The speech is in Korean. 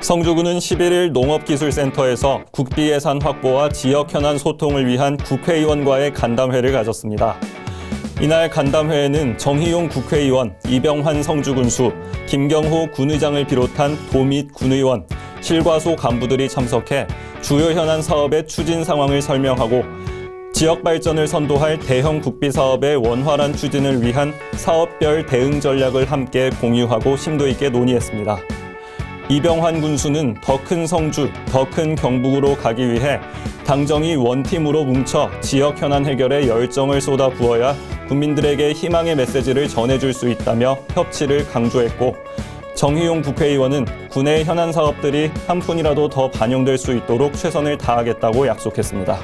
성주군은 11일 농업기술센터에서 국비 예산 확보와 지역 현안 소통을 위한 국회의원과의 간담회를 가졌습니다. 이날 간담회에는 정희용 국회의원, 이병환 성주군수, 김경호 군의장을 비롯한 도 및 군의원, 실과소 간부들이 참석해 주요 현안 사업의 추진 상황을 설명하고 지역 발전을 선도할 대형 국비 사업의 원활한 추진을 위한 사업별 대응 전략을 함께 공유하고 심도 있게 논의했습니다. 이병환 군수는 더 큰 성주, 더 큰 경북으로 가기 위해 당정이 원팀으로 뭉쳐 지역 현안 해결에 열정을 쏟아 부어야 국민들에게 희망의 메시지를 전해줄 수 있다며 협치를 강조했고 정희용 국회의원은 군의 현안 사업들이 한 푼이라도 더 반영될 수 있도록 최선을 다하겠다고 약속했습니다.